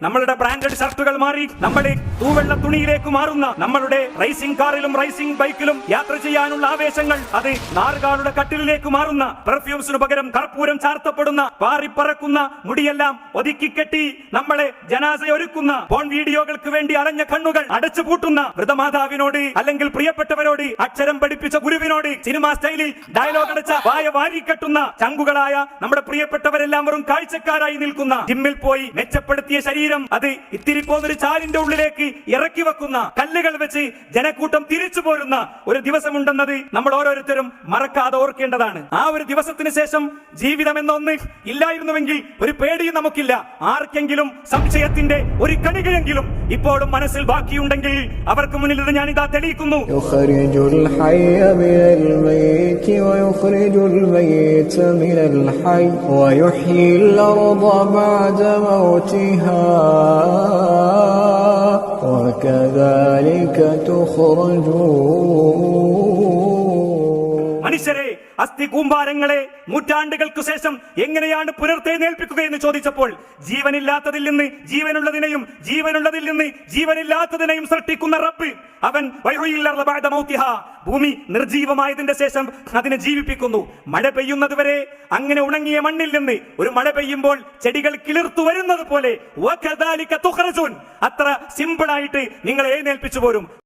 നമ്മളുടെ ബ്രാൻഡഡ് ഷർട്ടുകൾ മാറി നമ്മുടെ തൂവെള്ള തുണിയിലേക്ക് മാറുന്ന നമ്മളുടെ റേസിംഗ് കാറിലും റേസിംഗ് ബൈക്കിലും യാത്ര ചെയ്യാനുള്ള ആവേശങ്ങൾ അത് നാറുകാളുടെ കട്ടിലിലേക്ക് മാറുന്ന പെർഫ്യൂംസിനു പകരം കർപ്പൂരം ചാർത്തപ്പെടുന്ന പാറിപ്പറക്കുന്ന മുടിയെല്ലാം ഒതുക്കി കെട്ടി നമ്മളെ ജനാസ ഒരുക്കുന്ന ഫോൺ വീഡിയോകൾക്ക് വേണ്ടി അലഞ്ഞ കണ്ണുകൾ അടച്ചു പൂട്ടുന്ന വൃതമാതാവിനോട് അല്ലെങ്കിൽ പ്രിയപ്പെട്ടവരോട് അക്ഷരം പഠിപ്പിച്ച ഗുരുവിനോട് സിനിമാ സ്റ്റൈലിൽ ഡയലോഗ് അടച്ച വായ വാരിക്കെട്ടുന്ന ചങ്കുകളായ നമ്മുടെ പ്രിയപ്പെട്ടവരെല്ലാം വെറും കാഴ്ചക്കാരായി നിൽക്കുന്ന ജിമ്മിൽ പോയി മെച്ചപ്പെടുത്തിയ ശരീരം അത് ഇത്തിരി പോന്നൊരു ചാലിന്റെ ഉള്ളിലേക്ക് ഇറക്കി വെക്കുന്ന കല്ലുകൾ വെച്ച് ജനക്കൂട്ടം തിരിച്ചു പോരുന്ന ഒരു ദിവസമുണ്ടെന്നത് നമ്മൾ ഓരോരുത്തരും മറക്കാതെ ഓർക്കേണ്ടതാണ് ആ ഒരു ദിവസത്തിന് ശേഷം ജീവിതം എന്നൊന്ന് ഇല്ലായിരുന്നുവെങ്കിൽ ഒരു പേടിയും നമുക്കില്ല ആർക്കെങ്കിലും സംശയത്തിന്റെ ഒരു കണികയെങ്കിലും ഇപ്പോഴും മനസ്സിൽ ബാക്കിയുണ്ടെങ്കിൽ അവർക്ക് മുന്നിൽ ഇത് ഞാനിതാ തെളിയിക്കുന്നു يخرج الحي من الميت ويخرج الميت من الحي ويحيي الأرض بعد موتها وكذلك تخرجون മനുഷ്യരെ അസ്ഥി കൂമ്പാരങ്ങളെ നൂറ്റാണ്ടുകൾക്ക് ശേഷം എങ്ങനെയാണ് പുനർത്തെഴുന്നേൽപ്പിക്കുക എന്ന് ചോദിച്ചപ്പോൾ ജീവനില്ലാത്തതിൽ നിന്ന് ജീവനുള്ളതിനെയും ജീവനുള്ളതിൽ നിന്ന് ജീവനില്ലാത്തതിനെയും സൃഷ്ടിക്കുന്ന റബ്ബ് അവൻ. ഭൂമി നിർജീവമായതിന്റെ ശേഷം അതിനെ ജീവിപ്പിക്കുന്നു മഴ പെയ്യുന്നതുവരെ അങ്ങനെ ഉണങ്ങിയ മണ്ണിൽ നിന്ന് ഒരു മഴ പെയ്യുമ്പോൾ ചെടികൾ കിളിർത്തു വരുന്നത് പോലെ. അത്ര സിമ്പിൾ ആയിട്ട് നിങ്ങൾ എഴുന്നേൽപ്പിച്ചു പോരും